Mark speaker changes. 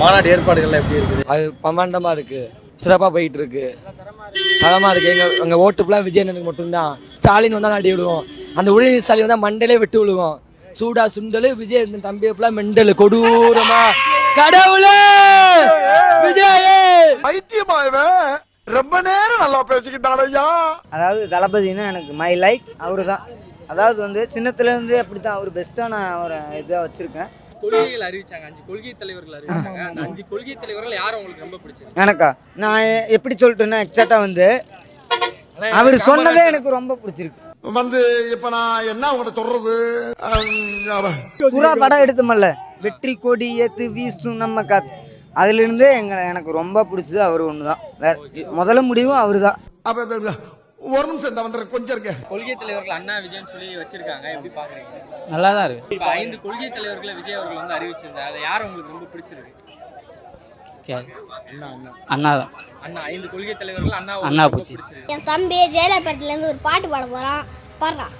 Speaker 1: மாநாடு ஏற்பாடுகள்லாம் எப்படி இருக்குது?
Speaker 2: அது பிரமாண்டமாக இருக்குது சிறப்பாக போயிட்டு இருக்கு. தரமாக இருக்குது எங்கள் எங்கள் ஓட்டு ஃபுல்லாக விஜய் அண்ணனுக்கு மட்டும்தான். ஸ்டாலின் வந்தால் அடி விடுவோம் அந்த உதயநிதி ஸ்டாலின் வந்தால் மண்டலே விட்டு விழுவோம். சூடா சுண்டல் விஜய் இந்த தம்பி ஃபுல்லாக மெண்டல். கொடூரமா. கடவுளே! விஜய்!
Speaker 3: பைத்தியமா இவன் ரொம்ப நேரம் நல்லா பேசிக்கிட்டான் ஐயா.
Speaker 4: அதாவது தளபதினா எனக்கு மை லைக் அவரு தான் அதாவது வந்து சின்னத்துலேருந்து அப்படி தான் அவர் பெஸ்ட்டாக நான் அவரை இதாக வச்சுருக்கேன்.
Speaker 1: கொள்கைகள் அறிவிச்சாங்க. அஞ்சு கொள்கை தலைவர்கள் அறிவிச்சாங்க. அந்த அஞ்சு கொள்கை தலைவர்கள் யார் உங்களுக்கு ரொம்ப பிடிச்சது
Speaker 4: எனக்கா? நான் எப்படி சொல்லிட்டேன்னா எக்ஸாக்டாக வந்து அவர் சொன்னதே எனக்கு ரொம்ப பிடிச்சிருக்கு.
Speaker 3: வந்து இப்ப நான் என்ன உங்கள்கிட்ட சொல்றது?
Speaker 4: புறா படம் எடுத்தோமல்ல வெற்றி கொடி ஏத்து வீசும் நம்ம காத்து. அதுலேருந்து எங்க எனக்கு ரொம்ப பிடிச்சது அவர் ஒன்று தான் வேற முதல்ல முடிவும் அவர் தான்
Speaker 3: ஒரு நிமிஷம் இந்த வந்துடுறேன் கொஞ்சம் இருக்க
Speaker 1: கொள்கை தலைவர்கள் அண்ணா விஜய்னு சொல்லி வச்சிருக்காங்க. எப்படி பாக்குறீங்க?
Speaker 2: நல்லா தான் இருக்கு.
Speaker 1: இப்போ ஐந்து கொள்கை தலைவர்களை விஜய் அவர்கள் வந்து அறிவிச்சிருந்தாங்க அதை யார் உங்களுக்கு ரொம்ப பிடிச்சிருக்கு?
Speaker 2: அண்ணா தான்
Speaker 1: அண்ணா ஐந்து கொள்கை தலைவர்கள் அண்ணா
Speaker 2: அண்ணா.
Speaker 1: பிடிச்சிருக்கு.
Speaker 5: என் தம்பி ஜெயலலிதாலேருந்து ஒரு பாட்டு பாட போகிறான் பாடுறான்.